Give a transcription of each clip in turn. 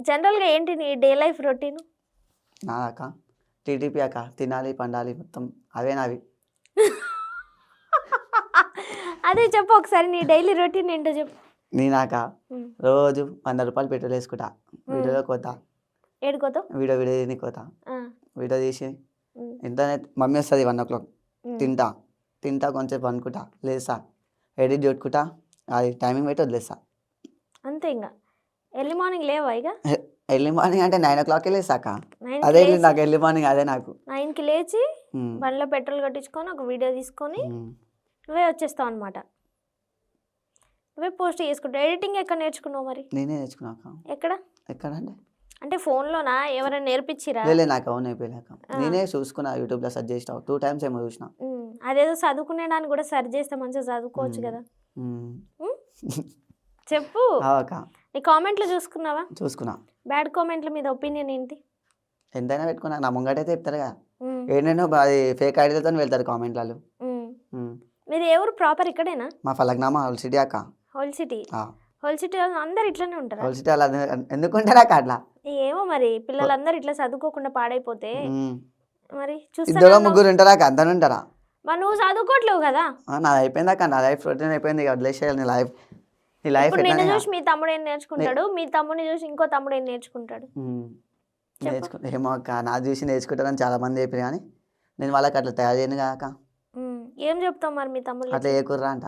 జనరల్గా ఏంటి నీ డే లైఫ్ రొటీన్? నా అక్క టీడీపీ అక్క తినాలి పండాలి మొత్తం అవే నావి. అదే చెప్పు ఒకసారి నీ డైలీ రొటీన్ ఏంటో చెప్పు. నేనాక. రోజు వంద రూపాయలు పెట్రోల్ వేసుకుంటా. వీడియోలో కోతా. ఏడుకోతావు వీడియో వీడియో తిని కోతా. వీడియో తీసి ఇంటర్నెట్ మమ్మీ వస్తుంది వన్ ఓ క్లాక్. తింటా. తింటా కొంచెం అనుకుంటా లేసా ఎడిట్ కొట్టుకుంటా. అది టైమింగ్ పెట్టి వదిలేస్తా. అంతే ఇంకా ఎర్లీ మార్నింగ్ లేవా ఇక? ఎర్లీ మార్నింగ్ అంటే నైన్ ఓ క్లాక్కి లేసాక? అదే నాకు ఎర్లీ మార్నింగ్ అదే నాకు. నైన్కి లేచి ఉమ్. బండిలో పెట్రోల్ కట్టించుకొని ఒక వీడియో తీసుకొని ఉమ్. నువ్వే వచ్చేస్తావు అనమాట నువ్వే పోస్ట్ చేసుకుంటావు. ఎడిటింగ్ ఎక్కడ నేర్చుకున్నావు మరి? నేనే నేర్చుకున్నాక ఎక్కడ? ఎక్కడంటే అంటే? ఫోన్లోనా? ఎవరైనా నేర్పించిరా? లేదు నాకు అవును అయిపోయాక నేనే చూసుకున్నా యూట్యూబ్లో సెర్చ్ చేసిన టూ టైమ్స్ ఏమో చూసిన. ఉమ్, అదేదో చదువుకునేదాన్ని కూడా సరి చేస్తే మంచిగా చదువుకోవచ్చు. కదా? చెప్పు. నీ కామెంట్లు చూసుకున్నావా? చూసుకున్నా. బ్యాడ్ కామెంట్ల మీద ఒపీనియన్ ఏంటి? ఎంతైనా పెట్టుకున్నా. నా ముంగటైతే చెప్తారు కదా. ఉమ్, ఏంటంటే అది ఫేక్ ఐడియాతో వెళ్తారు కామెంట్లలో ఉమ్. మీది ఎవరు ప్రాపర్ ఇక్కడేనా? మా ఫలక్నామా హోల్ సిటీ అక్క. హోల్ సిటీ హోల్ సిటీ అందరు ఇట్లనే ఉంటారా? హోల్ సిటీ అలా ఎందుకుంటారా అక్క అట్లా? ఏమో మరి. పిల్లలందరూ ఇట్లా చదువుకోకుండా పాడైపోతే. మరి ఇద్దరు చూస్తా ముగ్గురు ఉంటారా అక్క? అందరు ఉంటారా? మరి నువ్వు చదువుకోవట్లేవు కదా? నాది అయిపోయింది అక్క. నా లైఫ్ రొటీన్ అయిపోయింది ఇక వదిలేసేయాలి నీ లైఫ్ నీ లైఫ్ ఇప్పుడు నిన్ను చూసి మీ తమ్ముడు ఏం నేర్చుకుంటాడు? మీ తమ్ముడిని చూసి ఇంకో తమ్ముడు ఏం నేర్చుకుంటాడు. నేర్చుకు ఏమో అక్క నా చూసి నేర్చుకుంటారని చాలా మంది చెప్పారు కానీ నేను వాళ్ళకి అట్లా తయారు చేయను కాక ఏం చెప్తావు మరి మీ తమ్ముడు అట్లా ఏ కుర్రా అంట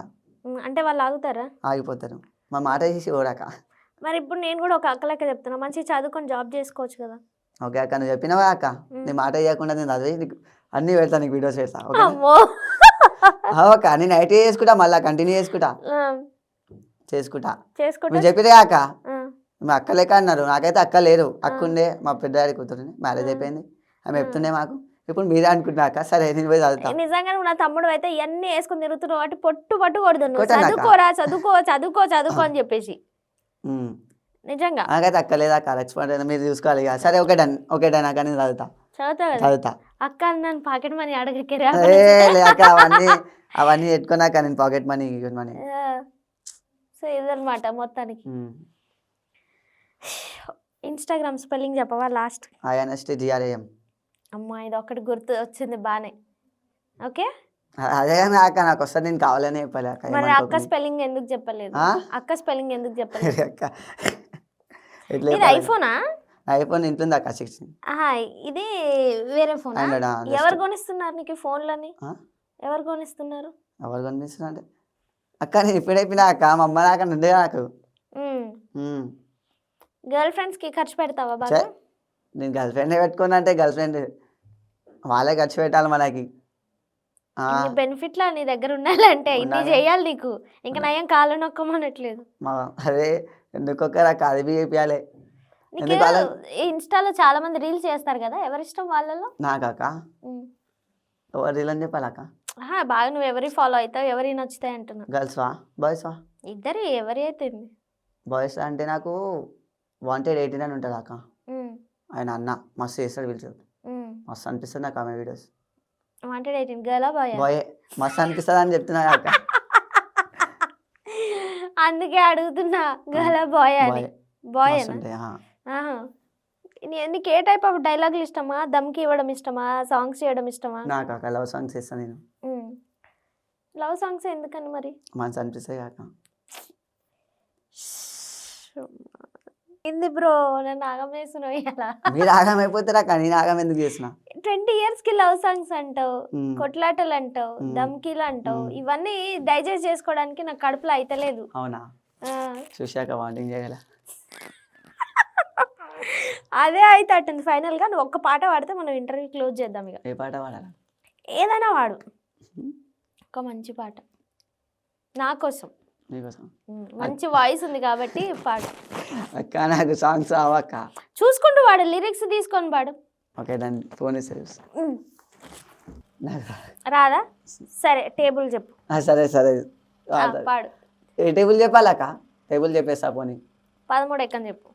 అంటే వాళ్ళు ఆగుతారా? ఆగిపోతారు. మా మాట చేసి ఓడాక మరి ఇప్పుడు నేను కూడా ఒక అక్కలెక్క చెప్తున్నా. మంచిగా చదువుకొని జాబ్ చేసుకోవచ్చు కదా. ఓకే అక్క నువ్వు చెప్పినావా అక్క? నీ మాట చేయకుండా నేను చదివి నీకు అన్నీ పెడతా నీకు వీడియోస్ పెడతా ఓకే అక్క నేను నైట్ చేసుకుంటా మళ్ళీ కంటిన్యూ చేసుకుంటా. చేసుకుంటా. చేసుకుంటా? అక్క ఆ, మా అక్క లెక్క అన్నారు. నాకైతే అక్క లేరు. అక్క ఉండే మా పెద్దవాడి కూతురుని మ్యారేజ్ అయిపోయింది. ఆమె చెప్తుండే మాకు. ఇప్పుడు మీరే అనుకుంటున్నా అక్క. సరే నేను పోయి చదువుతా. నిజంగా నువ్వు నా తమ్ముడు అయితే ఇవన్నీ వేసుకుని తిరుగుతున్నావు అంటే పొట్టు పట్టు నువ్వు. అక్క. చదువుకోరా చదువుకో చదువుకో చదువుకో అని చెప్పేసి. నిజంగా. నాకైతే అక్క లేదా అక్క లక్ష్మణ్ మీరు చూసుకోవాలి ఇక. సరే ఓకే డన్ అక్క నేను చదువుతా. కదా? చదువుతా. అక్క నన్ను పాకెట్ మనీ అడగకరా అవన్నీ అవన్నీ పెట్టుకున్నాక నేను పాకెట్ మనీ మనీ. సో ఇదన్నమాట మొత్తానికి. ఇన్స్టాగ్రామ్ స్పెల్లింగ్ చెప్పవా last I N S T G R A M అమ్మా ఇది ఒకటి గుర్తు వచ్చింది బానే. ఓకే? అదే కానీ అక్క నాకు వస్తుంది నేను కావాలని చెప్పాలి అక్క మరి అక్క. స్పెల్లింగ్ ఎందుకు చెప్పలేదు? అక్క స్పెల్లింగ్ ఎందుకు చెప్పలేదు? అక్క. ఇది ఐఫోనా ఐఫోన్ ఇంట్లో అక్క సిక్స్టీన్ ఇది వేరే ఫోన్ ఎవరు కొనిస్తున్నారు నీకు ఫోన్లని ఎవరు కొనిస్తున్నారు? ఎవరు కనిపిస్తున్నా అంటే? అక్క నేను ఇప్పుడు అయిపోయినా అక్క మా అమ్మ దాకా నుండే నాకు. గర్ల్ ఫ్రెండ్స్కి ఖర్చు పెడతావా బాగా? నేను గర్ల్ ఫ్రెండ్ పెట్టుకున్నా అంటే గర్ల్ ఫ్రెండ్ వాళ్ళే ఖర్చు పెట్టాలి మనకి. బెనిఫిట్లా నీ దగ్గర ఉండాలంటే? ఇన్ని. చేయాలి నీకు? ఇంకా నయం కాళ్ళు నొక్కమనట్లేదు. మా అదే ఎందుకొకరు అక్క అది బి చేయాలి నీకు ఎందుకు అలా? ఈ ఇన్స్టాలో చాలా మంది రీల్స్ చేస్తారు కదా ఎవరిష్టం వాళ్ళలో? నాకు అక్క? ఉమ్. ఎవరు రీలని చెప్పాలి అక్క? ఆహా, బాగా నువ్వు ఎవరి ఫాలో అవుతావు ఎవరి నచ్చుతాయి అంటున్నా. గర్ల్స్ వా? బాయ్స్ వా? ఇద్దరు ఎవరి అయితే? బాయ్స్ అంటే నాకు వాంటెడ్ ఎయిటీన్ అని ఉంటుంది అక్క. ఆయన అన్న మస్తు చేస్తాడు పిలిచి ఉమ్. మస్తు అనిపిస్తుంది నాకు ఆమె వీడియోస్ వాంటెడ్ ఎయిటీన్ గర్లా బాయ్ బాయ్ మస్తు అనిపిస్తుంది అని చెప్తున్నా అక్క. అందుకే అడుగుతున్నా గర్లా బాయ్ అని? బాయ్ నీకు ఏ టైప్ ఆఫ్ డైలాగులు ఇష్టమా? దమ్కి ఇవ్వడం ఇష్టమా? సాంగ్స్ చేయడం ఇష్టమా? నాకు లవ్ సాంగ్స్ ఇస్తాను నేను. లవ్ సాంగ్స్ ఎందుకని మరి? మంచి అనిపిస్తాయి కాక ఏంది బ్రో? నన్ను ఆగం చేస్తున్నావు ఇలా మీరు ఆగం అయిపోతారా అక్క? నేను ఆగం ఎందుకు చేసిన? ట్వంటీ ఇయర్స్కి లవ్ సాంగ్స్ అంటావు. కొట్లాటలు అంటావు. దమ్కీలు అంటావు. ఇవన్నీ డైజెస్ట్ చేసుకోవడానికి నాకు కడుపులో అయితలేదు. అవునా? చూశాక వాంటింగ్ చేయగల? అదే అయితే అట్టుంది. ఫైనల్గా నువ్వు ఒక్క పాట పాడితే మనం ఇంటర్వ్యూ క్లోజ్ చేద్దాం ఇక. ఏ పాట పాడాలా? ఏదైనా వాడు. ఒక మంచి పాట. నా కోసం. మంచి వాయిస్ ఉంది కాబట్టి పాడు అక్క నాకు సాంగ్స్ రావక్క. చూసుకుంటూ వాడు లిరిక్స్ తీసుకొని పాడు. ఓకే దాన్ని ఫోన్ రాదా? సరే టేబుల్ చెప్పు. సరే సరే. పాడు. ఏ టేబుల్ చెప్పాలక్క? టేబుల్ చెప్పేస్తా పోనీ. పదమూడు ఎక్కని చెప్పు.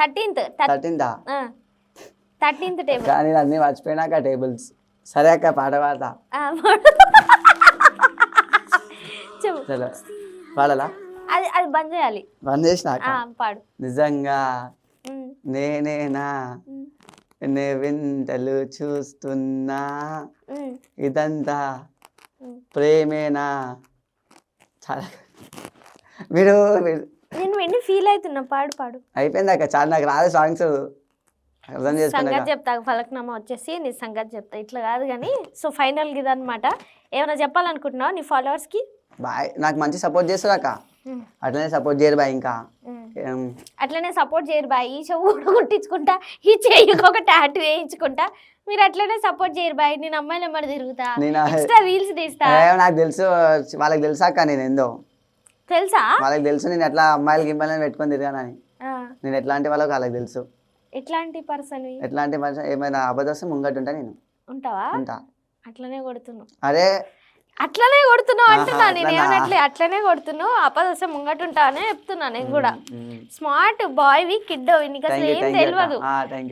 థర్టీన్త్ థర్టీన్దా థర్టీన్త్? టేబుల్. కానీ నేను అన్నీ మర్చిపోయినాక టేబుల్స్. సరే అక్క పాట పాడతా. పాడాలా? అది అది బంద్ చేయాలి. బంద్ చేసినాక? పాడు. నిజంగా. నేనేనా? నే వింతలు చూస్తున్నా. ఇదంతా. ప్రేమేనా? చాలా. మీరు నేను విని ఫీల్ అవుతున్నా. పాడు పాడు. అయిపోయింది అక్క. చాలా నాకు రాదు సాంగ్స్ అర్థం సంగతి చెప్తా. ఫలక్నామా వచ్చేసి నీ సంగతి చెప్తా. ఇట్లా కాదు కానీ సో ఫైనల్ ఇదనమాట ఏమైనా చెప్పాలనుకుంటున్నావు నీ followers కి? బాయ్ నాకు మంచి సపోర్ట్ చేస్తారు అక్క. అట్లనే సపోర్ట్ చేయరు బాయ్ ఇంకా. అట్లనే సపోర్ట్ చేయరు బాయ్. ఈ చెవు కుట్టించుకుంటా ఈ చెయ్యికి ఒక టాటూ వేయించుకుంటా. మీరు అట్లనే సపోర్ట్ చేయరు బాయ్. నేను అమ్మాయిలు ఎమ్మడి తిరుగుతా. ఎక్స్ట్రా రీల్స్ తీస్తా. నాకు తెలుసు వాళ్ళకి తెలుసా అక్క నేను ఏందో? తెలుసా? వాళ్ళకి తెలుసు నేను ఎట్లా అమ్మాయిలకి గింపాలని పెట్టుకొని తిరిగానని. నేను ఎట్లాంటి వాళ్ళకి వాళ్ళకి తెలుసు. ఎట్లాంటి పర్సన్ ఎట్లాంటి మనిషి ఏమైనా అబద్ధం వస్తే ముంగట ఉంటా నేను. ఉంటావా? ఉంటా. అట్లనే కొడుతున్నావు. అరే అట్లనే కొడుతున్నావు అంటున్నా నేను? ఏమనట్లే అట్లనే కొడుతున్నావు అప్పదొస్తే ముంగటుంటా అనే చెప్తున్నా నేను కూడా. స్మార్ట్ బాయ్వి కిడ్డోవి నీకు థ్యాంక్ అసలు యూ ఏం తెలియదు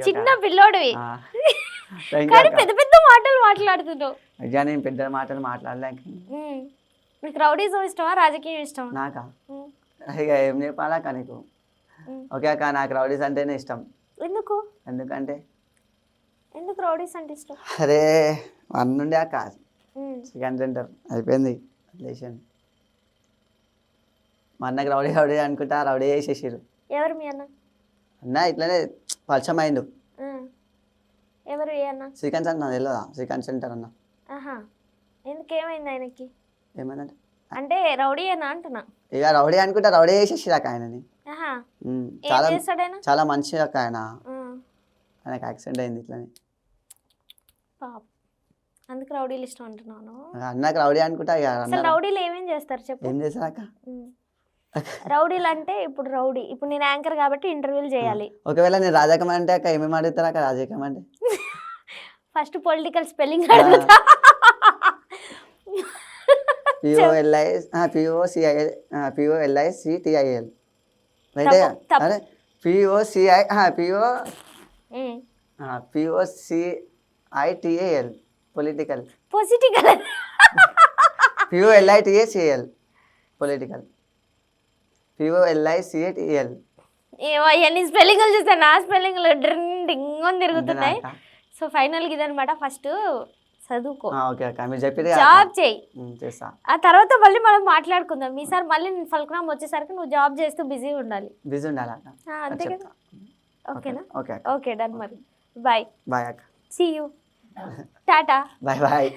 చిన్న. పిల్లోడివి కానీ. పెద్ద పెద్ద మాటలు మాట్లాడుతున్నావు అయ్యా నేను పెద్ద మాటలు మాట్లాడలేక ఉమ్. నీకు రౌడీజం ఇష్టమా రాజకీయం ఇష్టమా నాకా. ఇక ఏం చెప్పాలక్క నీకు ఉమ్. ఓకే అక్క నాకు రౌడీస్ అంటేనే ఇష్టం ఎందుకు ఎందుకంటే ఎందుకు రౌడీస్ అంటే ఇష్టం అరే వన్ నుండి అక్క. చికెన్ సెంటర్ అయిపోయింది. లేచాను. మా అన్నకి రౌడీ రౌడీ అనుకుంటా రౌడీ చేసేసారు ఎవరు మీ అన్న? అన్న ఇట్లనే పరిచయం అయిండు. ఎవరు ఏ అన్న? చికెన్ సెంటర్ నాకు తెలియదా చికెన్ సెంటర్ అన్న. ఆహా. ఎందుకు ఏమైంది ఆయనకి? ఏమైందంటే? అంటే రౌడీ అన్న అంటున్నా. ఇక రౌడీ అనుకుంటా రౌడీ చేసేసారు అక్క ఆయనని. చాలా మంచి అక్క ఆయన. ఆయనకు యాక్సిడెంట్ అయింది ఇట్లని. పాపం. అందుకు రౌడీలు ఇష్టం అంటున్నాను. అన్నకు రౌడీ అనుకుంటా ఇక అసలు రౌడీలు ఏమేం చేస్తారు చెప్పు. ఏం ఉమ్. రౌడీలు అంటే ఇప్పుడు రౌడీ. ఇప్పుడు నేను యాంకర్ కాబట్టి ఇంటర్వ్యూలు చేయాలి. ఒకవేళ నేను రాజకీయం అంటే అక్క ఏమేమి అడుగుతారు అక్క రాజకీయం అంటే? ఫస్ట్ పొలిటికల్ స్పెల్లింగ్ అడుగుతా. పిఓఎల్ఐ పిఓసిఐఎల్ పిఓఎల్ఐ సిటిఐఎల్ అయితే తప్పు, తప్పు. అరే POCI PO um. POCITAL political positical POLITACL political POLICATL ఏమో అవన్నీ స్పెల్లింగ్లు చూసాను ఆ స్పెల్లింగ్లు డ్రింగ్ డింగ్ అని తిరుగుతున్నాయి. సో ఫైనల్గా ఇదనమాట ఫస్ట్ చదువుకో. ఓకే అక్క మీరు చెప్పేది జాబ్ చేయి. చేస్తా. ఆ తర్వాత మళ్ళీ మనం మాట్లాడుకుందాం. ఈసారి మళ్ళీ నేను ఫల్కనాం వచ్చేసరికి నువ్వు జాబ్ చేస్తూ బిజీ ఉండాలి. బిజీ ఉండాలి అక్క అంతే కదా? ఓకేనా? ఓకే ఓకే డన్ మరి. బాయ్ బాయ్ అక్క. See you tata bye bye